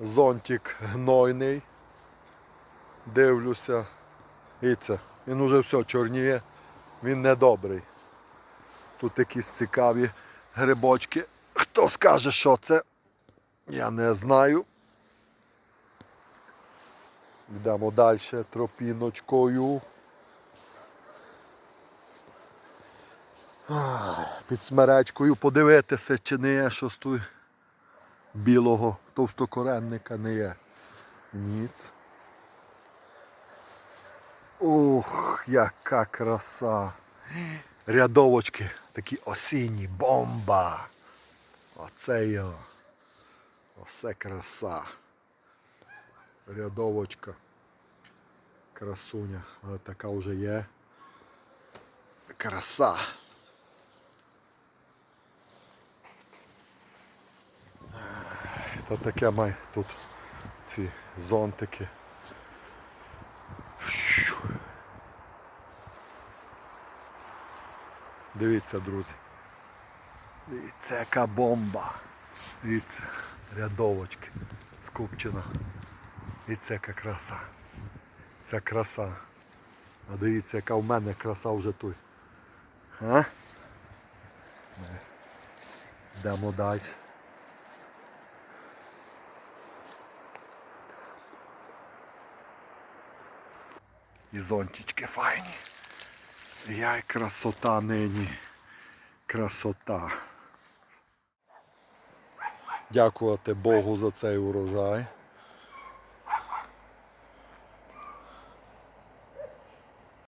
зонтик гнойний. Дивлюся. І це. Він уже все чорніє. Він недобрий. Тут якісь цікаві грибочки. Хто скаже, що це? Я не знаю. Йдемо далі тропіночкою. Під смеречкою подивитися, чи не є щось тут білого товстокоренника не є. Ніц. Ух, яка краса. Рядовочки такі осінні, бомба. Оце його. Оце краса. Рядовочка. Красуня. Але така вже є. Краса. Та таке має тут ці зонтики. Дивіться, друзі. Дивіться, яка бомба. Дивіться, рядовочки скупчена. Дивіться, яка краса. Ця краса. А дивіться, яка в мене краса вже тут. А? Йдемо далі. І зонтички файні. Яй красота нині. Красота. Дякувати Богу за цей урожай.